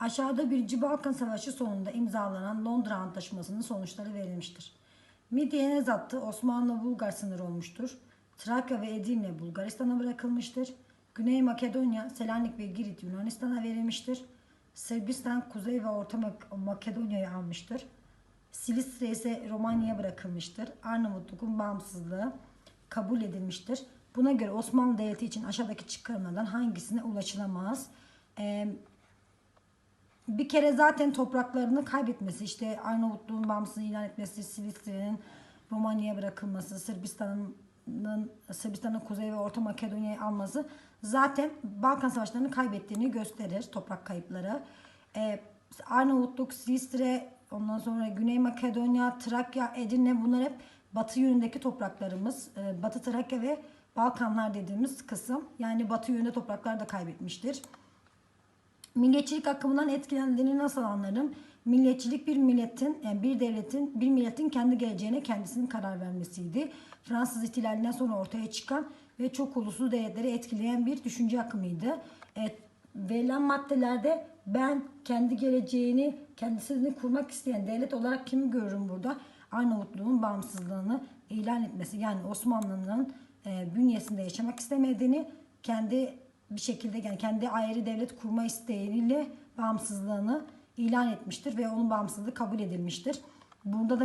Aşağıda Birinci Balkan Savaşı sonunda imzalanan Londra Antlaşması'nın sonuçları verilmiştir. Midye Nezattı Osmanlı-Bulgar sınırı olmuştur. Trakya ve Edirne Bulgaristan'a bırakılmıştır. Güney Makedonya, Selanik ve Girit Yunanistan'a verilmiştir. Sırbistan Kuzey ve Orta Mak- Makedonya'yı almıştır. Silistre ise Romanya'ya bırakılmıştır. Arnavutluk'un bağımsızlığı kabul edilmiştir. Buna göre Osmanlı Devleti için aşağıdaki çıkarımlardan hangisine ulaşılamaz? Ee, bir kere zaten topraklarını kaybetmesi, işte Arnavutluğun bağımsızlığını ilan etmesi, Silistre'nin Romanya'ya bırakılması, Sırbistan'ın Sırbistan'ın Kuzey ve Orta Makedonya'yı alması zaten Balkan Savaşları'nı kaybettiğini gösterir toprak kayıpları. Ee, Arnavutluk, Silistre, ondan sonra Güney Makedonya, Trakya, Edirne bunlar hep batı yönündeki topraklarımız. Ee, batı Trakya ve Balkanlar dediğimiz kısım. Yani batı yönünde topraklar da kaybetmiştir. Milliyetçilik akımından etkilendiğini nasıl anlarım? Milliyetçilik bir milletin, yani bir devletin, bir milletin kendi geleceğine kendisinin karar vermesiydi. Fransız ihtilalinden sonra ortaya çıkan ve çok uluslu devletleri etkileyen bir düşünce akımıydı. Evet, verilen maddelerde ben kendi geleceğini, kendisini kurmak isteyen devlet olarak kimi görürüm burada? Arnavutluğun bağımsızlığını ilan etmesi. Yani Osmanlı'nın e, bünyesinde yaşamak istemediğini, kendi bir şekilde yani kendi ayrı devlet kurma isteğiyle bağımsızlığını ilan etmiştir ve onun bağımsızlığı kabul edilmiştir. Burada da